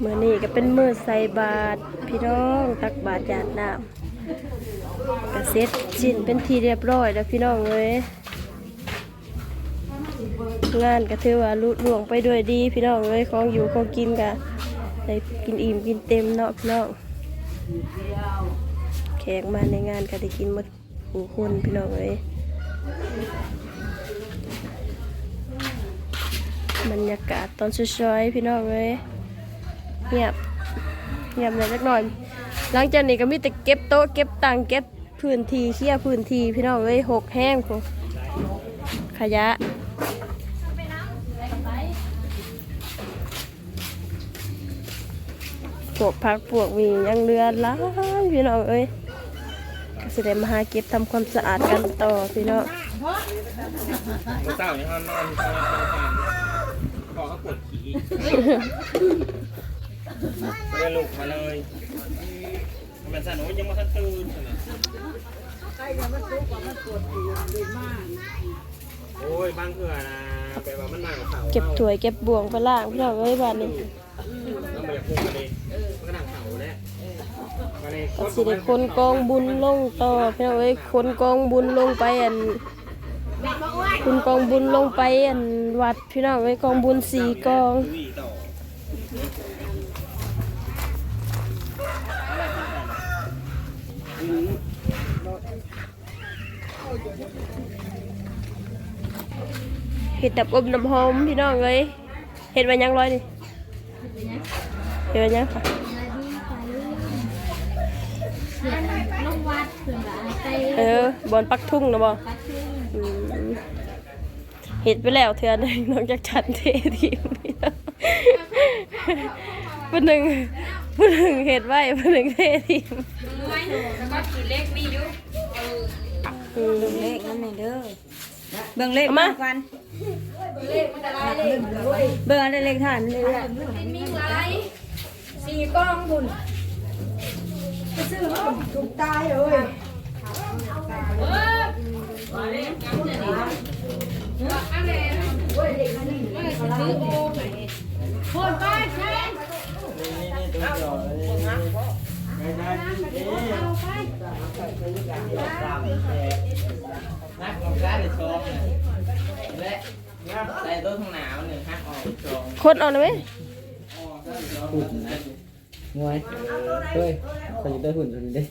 เมื่อนี้ก็เป็นมือใส่บาตรพี่น้องตักบาตรหยาดน้ำกระเซ็ตชิ้นเป็นทีเรียบร้อยแล้วพี่น้องเลยงานก็ถือว่าลุล่วงไปด้วยดี พี่น้องเลยของอยู่ของกินกะได้กินอิ่มกินเต็มเนาะพี่น้องแขกมาในงานก็ได้กินหมดผู้คนพี่น้องเลยบรรยากาศตอนช่วยๆพี่น้องเลย เงียบเงียบเลยสักหน่อย หลังจากนี้ก็มีแต่เก็บโต๊ะเก็บตังเก็บพื้นที่เคลียร์พื้นที่พี่น้องเอ้ยหกแห้งผมขยะพวกพักพวกมียังเรือหล้ายพี่น้องเอ้ยก็แสดงมาหาเก็บทำความสะอาดกันต่อพี่น้องเต้านี่านน่างล่างคอเขาปวดขี้ ไม่ได้ลุกมาเลยมันสั่นโอ้ยยังมาทันตื่นโอ้ยบางเถื่อนะแปลว่ามันหนักกว่าเขาเก็บถ้วยเก็บบ่วงไปล่างพี่น้องเอ้ยบ้านนี้ต้องไปพุ่งมาเลยมันก็หนักเขาแล้วมาเลยก็สิได้คนกองบุญลงต่อพี่น้องเอ้ยคนกองบุญลงไปอันคุณกองบุญลงไปอันวัดพี่น้องเอ้ยกองบุญสี่กอง เห็ดดับอบน้ำหอมพี่น้องเอ้ยเห็ดไว้ยังร้อยนี่เห็ดไว้ยังค่ะลงวัดเพื่อนว่าไปเออบอลปักทุ่งนะบอปัดชื่ออืมเห็ดไปแล้วเทือนหนึ่งน้องจากชันเททีมพี่น้องผู้หนึ่งผู้หนึ่งเห็ดไว้ผู้หนึ่งเททีมไม่หนูแล้วก็ขีดเลขมีอยู่อืมเลขนั่นแม่เด้อ เบิ่งเลขเอามากันเบิ่งอะไรเลขฐานเลยอะมันมีหลายสี่กล้องบุญนักของร้านในซองและใส่ต้นข้างหนาวหนึ่งฮักออกซองคนเอาหน่อยไหมงวยเฮ้ยเขาจะได้หุ่นจนได้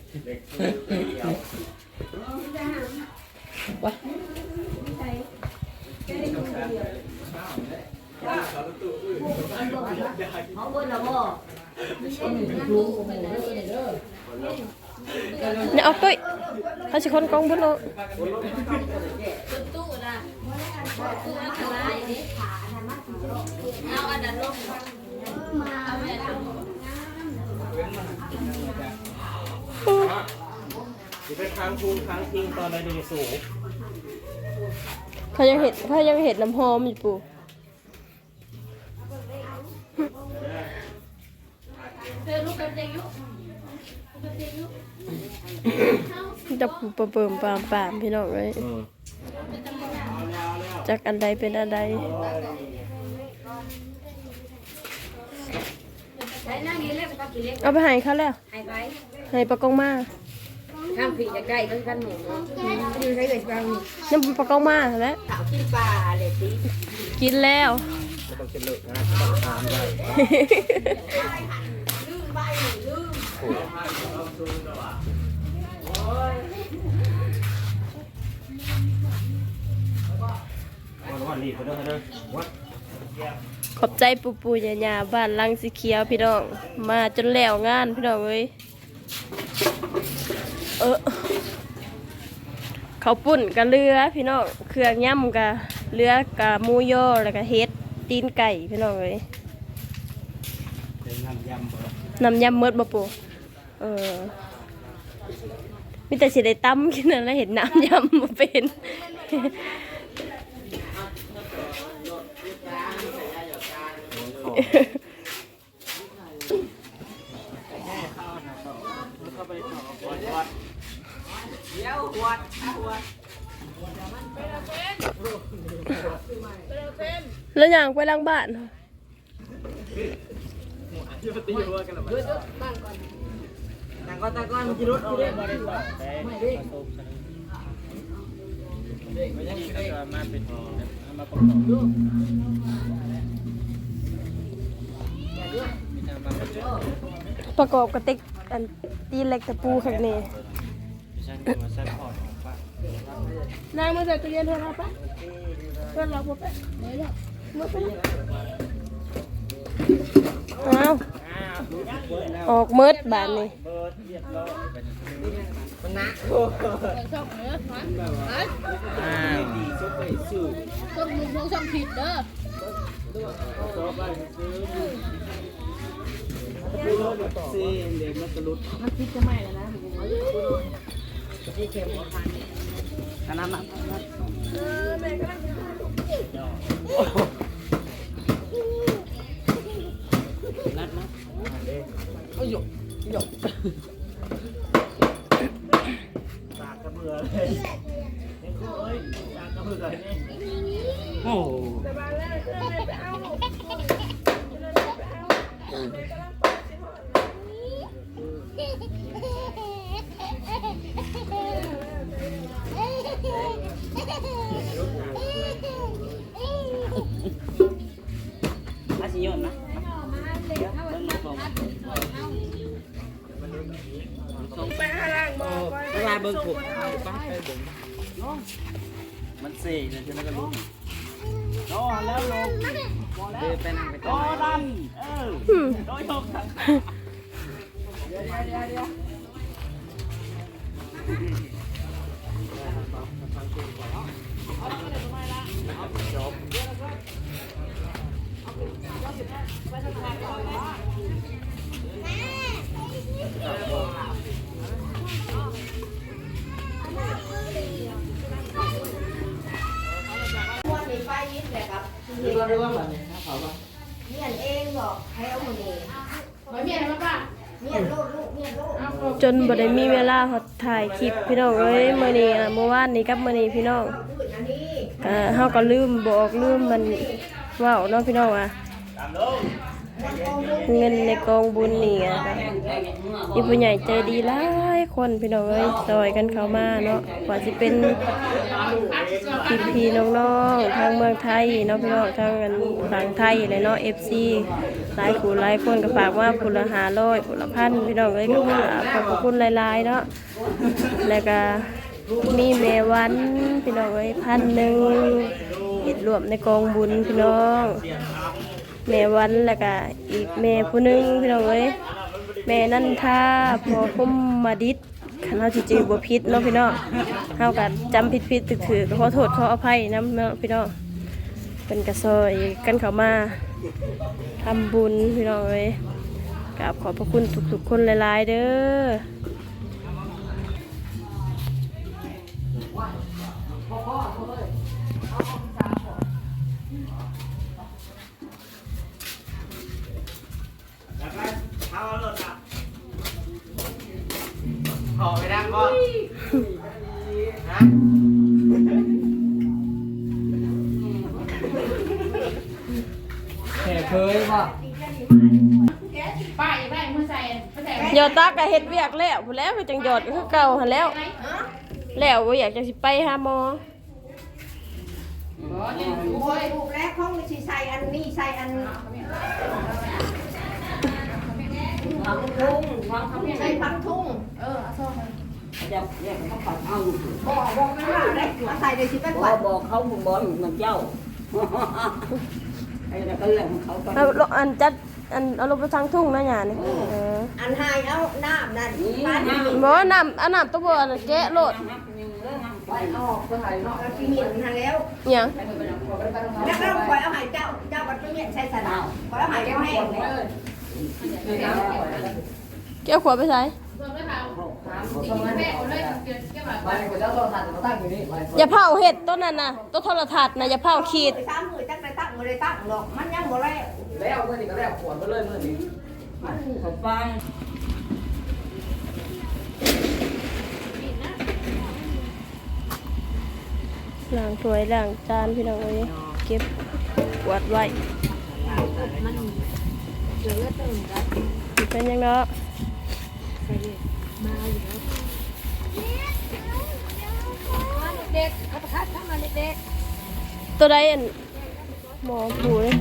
วะเนี่ยเอาตุ้ยเขาสิคนกองบุญเอาตู้นะตู้อันตรายเอาอันนั้นลงเอาอันนั้นลงจะไปค้างคูนค้างทิ้งตอนใดดูสูงเขายังเห็ดเขายังเห็ดน้ำหอมอยู่ปูเธอลูกกับเด็กยุกับเด็กยุ จะปูปะเปิมปามปามพี่น้องเลย จากอันใดเป็นอันใดใช้หน้านี้เล็กกับกี่เล็กเอาไปให้เขาแล้วให้ไปให้ปะกองมาข้ามผีจะใกล้ต้องกันหมูยืนใช้เด็กบางน้ำปะกองมาแล้วสาวกินปลาเลยสิกินแล้วไม่ต้องเฉลยนะต้องตามได้ วันวันรีบไปด้วยเด้อวัดขอบใจปูปูยาญาบ้านลังสีเขียวพี่น้อง มาจนแล้วงานพี่น้องเอ้ยเออเขาวปุ่นกับเรือพี่น้องเครื่องย่ำกับเรือกับหมูยอแล้วก็เฮ็ดตีนไก่พี่น้องเอ้ยเป็นน้ำยำบ่น้ำยำเมดบ่ปู เออมีแต่สิได้ตั้มกินนั่นแล้วเห็นน้ำยำมาเป็นแล้วอย่างไปล้างบ้านตีหัวกันละมัน ต่ก็ต่ก็มันจะรุดเอาเลยไม่ได้ไม่ได้ไม่ได้มาเป็นมาประกอบดูมีทางมาประกอบประกระติกอันตีเล็กตะปูข้างในนาซัพพอร์ตของมาใส่ตู้เย็นเถอะครับปะเพื่อนเราพบไปไหนล่ะมาไป อ้าออกเมิดบานนี่เบิร์ดเรียบร้อยมันนักช่องเนื้อหวานอ่าดีซุปไปสู่ช่องมึงช่องช่องผิดเด้อต่อไปซื้อซีเด็กมันกระลุดมันคิดจะไม่แล้วนะที่เข็มหัวพันขนาดนั้นนัดนะ โอ้ยยกตากกระเบือเลยยังคู่เอ้ยตากกระเบือนี่โอ้ บิ่งผมป้าไปเบิ่งมันเซ่เลยจะนั่นก็รู้โตแล้วลงเดินไปนั่งไปต่อดันเอออืมโดยกทางดูว่าดูว่า แบบนี้เขาว่าเมียนเองบอกให้เอาคนเองไว้เมียนะป้าเมียนโลดลูกเมียนโลดจนบ่ได้มีเวลาเขาถ่ายคลิปพี่น้องเอ้ยมื้อนี้อะเมื่อวานนี้กับมื้อนี้พี่น้องเอาพื้นอันนี้ก็เฮาก็ลืมบอกลืมมันเว้าเนาะพี่น้องอะตามลง เงินในกองบุญนี่อะก็มีผู้ใหญ่ใจดีหลายคนพี่น้องเอ้ยซอยกันเข้ามาเนาะกว่าสิเป็นพี่พี่น้องๆทางเมืองไทยเนาะพี่น้องทางอันฝั่งไทยเลยเนาะ FC หลายคู่หลายคนก็ฝากว่าผู้ละ500ผู้ละพันพี่น้องเอ้ยก็ขอบคุณหลายๆเนาะแล้วก็มีแม่วันพี่น้องเอ้ยพันหนึ่งเฮ็ดรวมในกองบุญพี่น้อง แม่วันแล้วก็อีกแม่ผู้หนึงพี่น้องเอ้ยแม่นั่นท่าพอคุ้มมาดิษคันเฮาสิจือบ่ผิดเนาะพี่น้องเฮาก็จำผิดๆถือๆก็ขอโทษขออภัยนำเนาะพี่น้องเป็นกระซอยกันเข้ามาทำบุญพี่น้องเอ้ยกราบขอบพระคุณทุกๆคนหลายๆเด้อ เอารถอะขอไปดังก่อนฮะแค่เคยป่ะป้าอย่าไปมือใส่มือใส่หยอดตาก็เฮ็ดเวียกแล้วพู้นแหล้วคือจังหยอดก็คือเก่าหั่นแล้ว แล้วบ่อยากจะสิไปหาหมอโอ้ยลูกแรกห้องนี่ใส่อันนี้ใส่อัน พังทุ่งใส่พังทุ่ง เออเอาโซ่มาจะเรียกเขาปัดเอาบอกบอกไม่ว่าได้มาใส่เลยสิเป็นบวัอนบอกเขาผมบอกเหมือนเจ้าไอ้นั่นก็เรื่องของเขาไปเอาลงอันจัดอันเอาลงไปทางทุ่งนะหยานี่เอออันหายเอาน้ำนั่นนี่บ้านนะนี่บ่น้ำอันน้ำตัวบ่อันนั้นแกะโลดไปออกไปหายเนาะแล้วพี่เมียนทางแล้ว หยังแล้วก็คอยเอาหายเจ้า เจ้าบัดพี่เมียนใส่สนามคอยเอาหายเจ้าแห้งเลย แก้วขวดไปใส่เพิ่มด้วยค่ะสิ่งที่แม่เอาเลยเกิดเกี่ยวกับอย่าเผาเห็ดต้นนั้นน่ะต้นโทรทัศน์น่ะอย่าเผาขีดไปสามมือจักได้ตั้งมือได้ตั้งหรอกมันยังบ่แล้วแล้วเมื่อนี้ก็แล้วขวดมาเลยเมื่อนี้เขาฟังล้างถ้วยล้างจานพี่น้องเอ้ยเก็บกวาดไว้ เหลือตื่นกันเป็นยังเนาะใส่เลยมาอยู่แล้วมาเด็กๆเขาประทัดเข้ามาเด็กตัวใดอันหมอผูเลย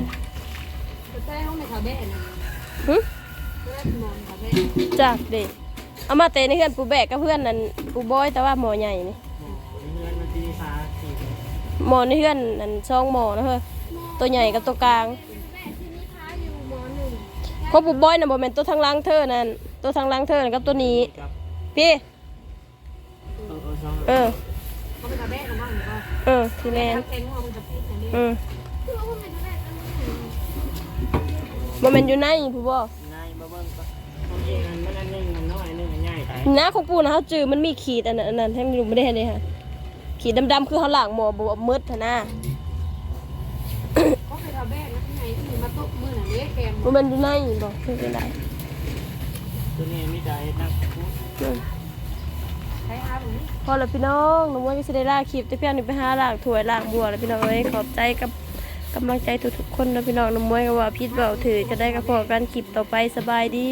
ๆตัวใต้ห้องในคาเฟ่นะหึตัวแรกมองคาเฟ่จากเด็กเอามาเตะในเพื่อนปูแบกกับเพื่อนนั่นปูบอยแต่ว่าหมอใหญ่นี่เงินมันที่ขาสี่หมอในเพื่อนนั่นช่องหมอนะเฮ้ยตัวใหญ่กับตัวกลาง เพราะปูบอยน่ะบ่แม่นตัวทางหล่างเธอนั่นตัวทางหล่างเธอนั่นกับตัวนี้กับพี่เออเออช่องเออเขาไปคาเฟ่กันบ้างหรือเปล่าเออทีแลนแล้วเก่งว่ามันจะพิษอย่างนี้อืมคือว่ามันจะได้อันนี้บ่แม่นอยู่ในผู้บ่นายมาเบิ้งก็คนจริงมันมันอันหนึงมันน้อยอันหนึงมันใหญ่ไปหน้าของปูนะเฮาจือมันมีขีดอันนั้นอันนั้นให้มันอยู่บ่ได้เห็นเลยค่ะขีดดำๆคือเฮาล้างหมอบ่ว่ามืดหั่นนะเขาไปคาเฟ่นะข้างในที่มาตุ๊กมือหนังเล็กแก มบ่แม่นอยู่ในบ่คือจังได๋ตัวนี้มีใจนักพูดใช้อาแบบนี้พอแล้วพี่น้องน้องมวยก็สิได้ลาคลิปแต่เพียงนี้ไปหาล้างถ้วยล้างบัวแล้วพี่น้องเอ้ยขอบใจกับกำลังใจทุกๆคนนะพี่น้องน้องมวยก็ว่าผิดเว้าถือจะได้กับพอกันคลิปต่อไปสบายดี